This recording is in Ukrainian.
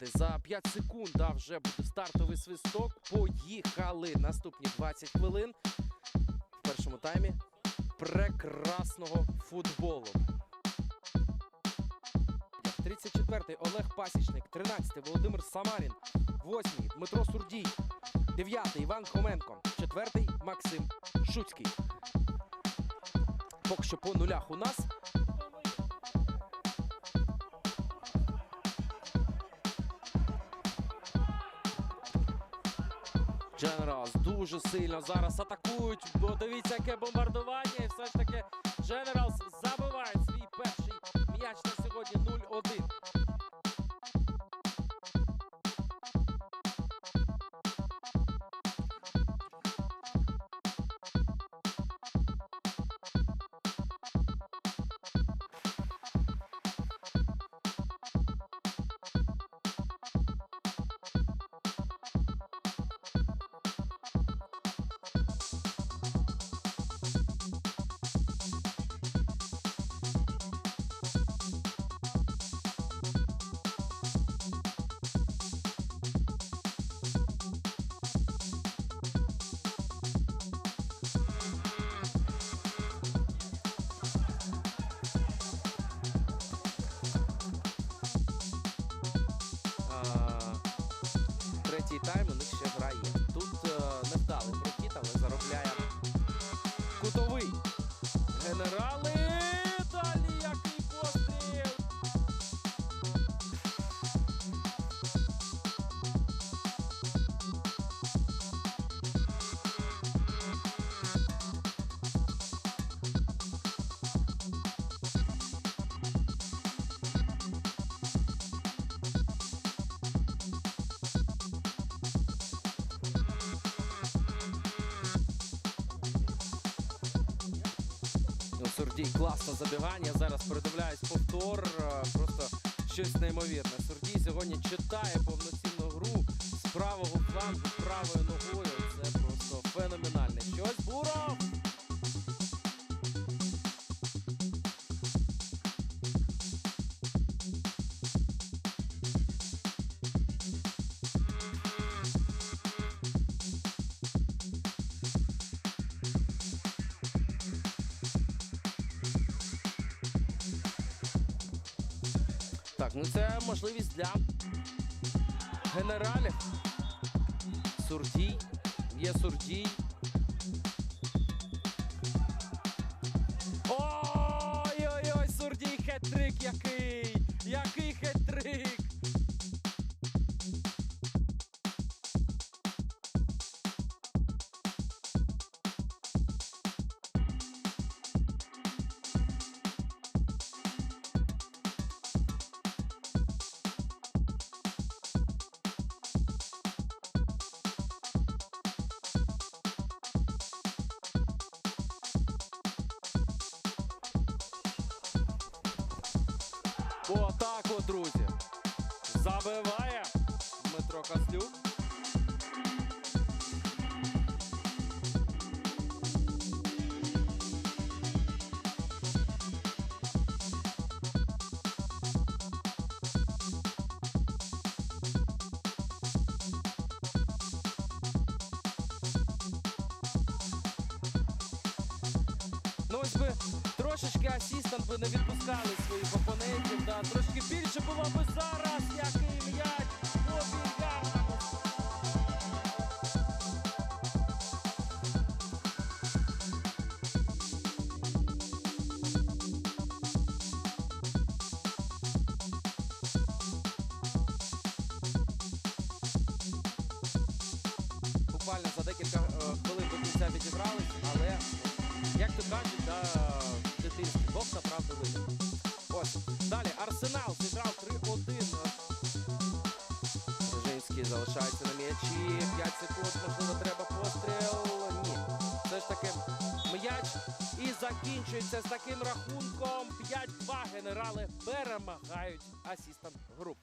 Господи, за 5 секунд да, вже буде стартовий свисток. Поїхали. Наступні 20 хвилин в першому таймі прекрасного футболу. 34-й Олег Пасічник, 13-й Володимир Самарін, 8-й Дмитро Сурдій, 9-й Іван Хоменко, 4-й Максим Шуцький. Поки що по нулях у нас. Дженералс дуже сильно зараз атакують. Бо дивіться, яке бомбардування. І все ж таки Дженералс забиває свій перший м'яч на сьогодні 0-1. Сурдій класне забігання. Зараз передивляюсь повтор. е, Просто щось неймовірне. Сурдій сьогодні читає повноцінну гру з правого флангу, правою ногою. Це просто феноменальне. Щось Буров! Так, ну це можливість для генералів. Сурдій. Є Сурдій. Отак от, друзі. Забиває Дмитро Каслюк. Ну ось би трошечки асістент би не відпускали своїх опонентів. Да. Трошки більше було би зараз, який м'яч обігав. Буквально за декілька е, хвилин до кінця відібрались, але як то кажуть, да, в дитинстві Бог та правду вийде. Ось. Далі Арсенал зіграв 3-1. Рожинський залишається на м'ячі. 5 секунд, можливо, треба постріл. Ні. Все ж таки м'яч і закінчується з таким рахунком. 5-2 генерали перемагають асістент груп.